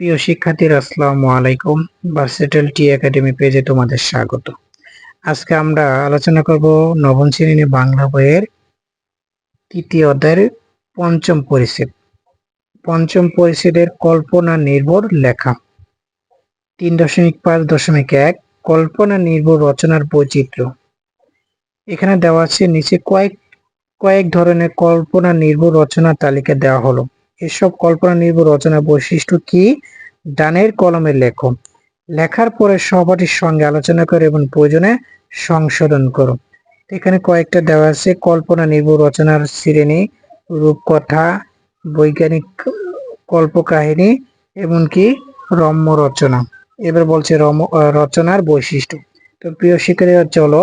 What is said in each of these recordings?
প্রিয় শিক্ষার্থীরা, আসসালামু আলাইকুম। ভার্সেটাল টি একাডেমি পেজে তোমাদের স্বাগত। আজকে আমরা আলোচনা করব নবম শ্রেণি বাংলা বইয়ের তৃতীয় অধ্যায়ের পঞ্চম পরিচ্ছেদ। পঞ্চম পরিচ্ছেদের কল্পনা নির্ভর লেখা। তিন দশমিক পাঁচ দশমিক এক, কল্পনা নির্ভর রচনার বৈচিত্র্য। এখানে দেওয়া আছে, নিচে কয়েক কয়েক ধরনের কল্পনা নির্ভর রচনার তালিকা দেওয়া হলো। এসব কল্পনা নির্ভর রচনা বৈশিষ্ট্য কি? ডানের কলমে লেখো। লেখার পরে সহপাঠীর সঙ্গে আলোচনা করো এবং প্রয়োজনে সংশোধন করো। এখানে কয়েকটা দেওয়া আছে। কল্পনা নির্ভর রচনার শ্রেণি, রূপকথা, বৈজ্ঞানিক কল্পকাহিনী, এমনকি রম্য রচনা এবার বলছে রম রচনার বৈশিষ্ট্য। তো প্রিয় শিক্ষার্থীরা, চলো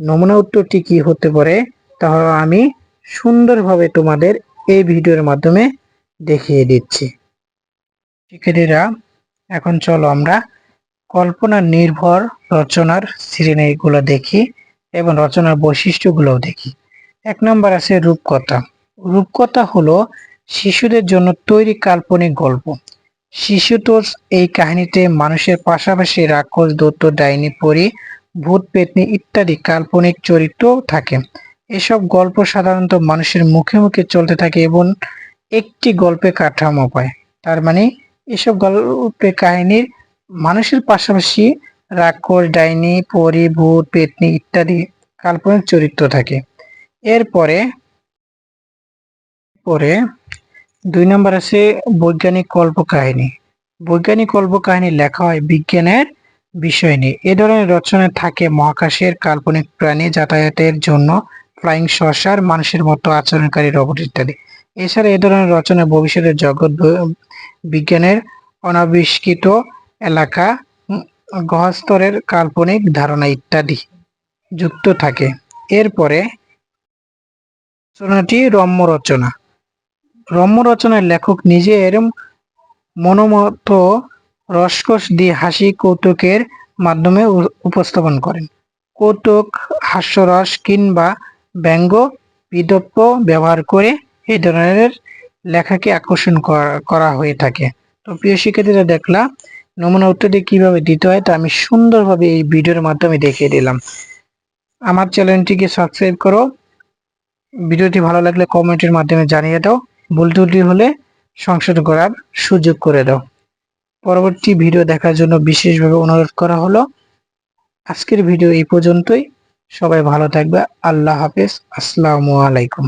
নমুনা উত্তরটি কি হতে পারে? তাহলে আমি সুন্দরভাবে তোমাদের এই ভিডিওর মাধ্যমে দেখিয়ে দিচ্ছি। শিক্ষার্থীরা, এখন চলো আমরা কল্পনা নির্ভর রচনার শ্রেণীগুলো দেখি এবং রচনার বৈশিষ্ট্যগুলোও দেখি। এক নম্বর আছে রূপকথা। রূপকথা হলো শিশুদের জন্য তৈরি কাল্পনিক গল্প। শিশুতোষ এই কাহিনীতে মানুষের পাশাপাশি রাক্ষস দত্ত ডাইনি, পরি, ভূত, পেতনি ইত্যাদি কাল্পনিক চরিত্র থাকে। এসব গল্প সাধারণত মানুষের মুখে মুখে চলতে থাকে এবং একটি গল্পে কাঠামো পায়। তার মানে এসব গল্পে কাহিনীর মানুষের পাশাপাশি রাক্ষস, ডাইনি, পরি, ভূত, পেতনি ইত্যাদি কাল্পনিক চরিত্র থাকে। এরপরে পরে দুই নম্বর আছে বৈজ্ঞানিক কল্প কাহিনী বৈজ্ঞানিক কল্প কাহিনী লেখা হয় বিজ্ঞানের বিষয় নিয়ে। এ ধরনের রচনায় থাকে মহাকাশের কাল্পনিক প্রাণী যাতায়াতের জন্য ফ্লাইং শসার মানুষের মতো আচরণকারী রোবট ইত্যাদি। এছাড়া এ ধরনের রচনা ভবিষ্যতের জগৎ বিজ্ঞানের অনাবিষ্কৃত এলাকা গহস্তরের কাল্পনিক ধারণা ইত্যাদি যুক্ত থাকে। এরপরে রচনাটি রম্য রচনা রম্য রচনার লেখক নিজের মনোমত রসকস দিয়ে হাসি কৌতুকের মাধ্যমে উপস্থাপন করেন। কৌতুক, হাস্যরস কিংবা ব্যঙ্গ বিদপ্য ব্যবহার করে এই ধরনের লেখাকে আকর্ষণ করা হয়ে থাকে। তো প্রিয় শিক্ষার্থীরা দেখলাম নমুনা উত্তরটি কীভাবে দিতে হয় তা আমি সুন্দরভাবে এই ভিডিওর মাধ্যমে দেখিয়ে দিলাম। আমার চ্যানেলটিকে সাবস্ক্রাইব করো। ভিডিওটি ভালো লাগলে কমেন্টের মাধ্যমে জানিয়ে দাও। ভুল ত্রুটি হলে সংশোধন করার সুযোগ করে দাও। পরবর্তী ভিডিও দেখার জন্য বিশেষভাবে অনুরোধ করা হলো। আজকের ভিডিও এই পর্যন্তই। সবাই ভালো থাকবে। আল্লাহ হাফেজ। আসসালামু আলাইকুম।